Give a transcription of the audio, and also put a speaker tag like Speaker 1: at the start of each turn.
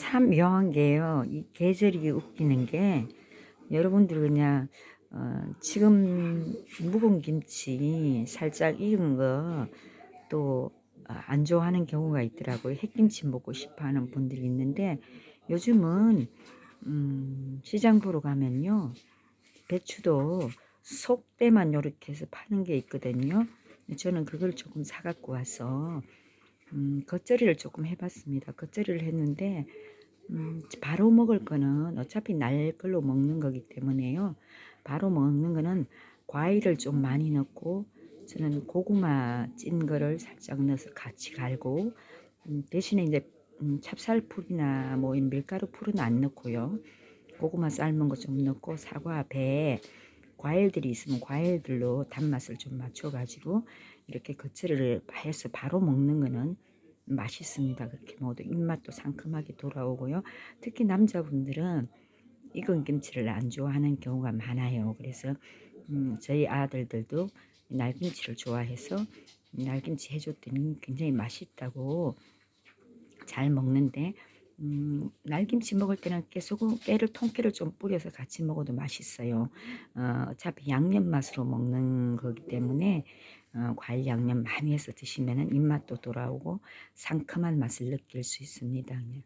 Speaker 1: 참 묘한 게요. 이 계절이 웃기는 게 여러분들 그냥 어, 지금 묵은 김치 살짝 익은 거 또 안 좋아하는 경우가 있더라고요. 햇김치 먹고 싶어 하는 분들이 있는데 요즘은 음, 시장 보러 가면요. 배추도 속대만 요렇게 해서 파는 게 있거든요. 저는 그걸 조금 사갖고 와서 음, 겉절이를 조금 해봤습니다. 겉절이를 했는데 음, 바로 먹을 거는 어차피 날 걸로 먹는 거기 때문에요. 바로 먹는 거는 과일을 좀 많이 넣고 저는 고구마 찐 거를 살짝 넣어서 같이 갈고 음, 대신에 이제 음, 찹쌀풀이나 뭐이 밀가루 풀은 안 넣고요. 고구마 삶은 거 좀 넣고 사과, 배, 과일들이 있으면 과일들로 단맛을 좀 맞춰가지고 이렇게 겉절이를 해서 바로 먹는 거는 맛있습니다. 그렇게 먹어도 입맛도 상큼하게 돌아오고요. 특히 남자분들은 익은 김치를 안 좋아하는 경우가 많아요. 그래서 음, 저희 아들들도 날김치를 좋아해서 날김치 해줬더니 굉장히 맛있다고 잘 먹는데 음, 날김치 먹을 때는 깨소금, 깨를 통깨를 좀 뿌려서 같이 먹어도 맛있어요. 어, 어차피 양념 맛으로 먹는 거기 때문에 어, 과일 양념 많이 해서 드시면 입맛도 돌아오고 상큼한 맛을 느낄 수 있습니다. 그냥.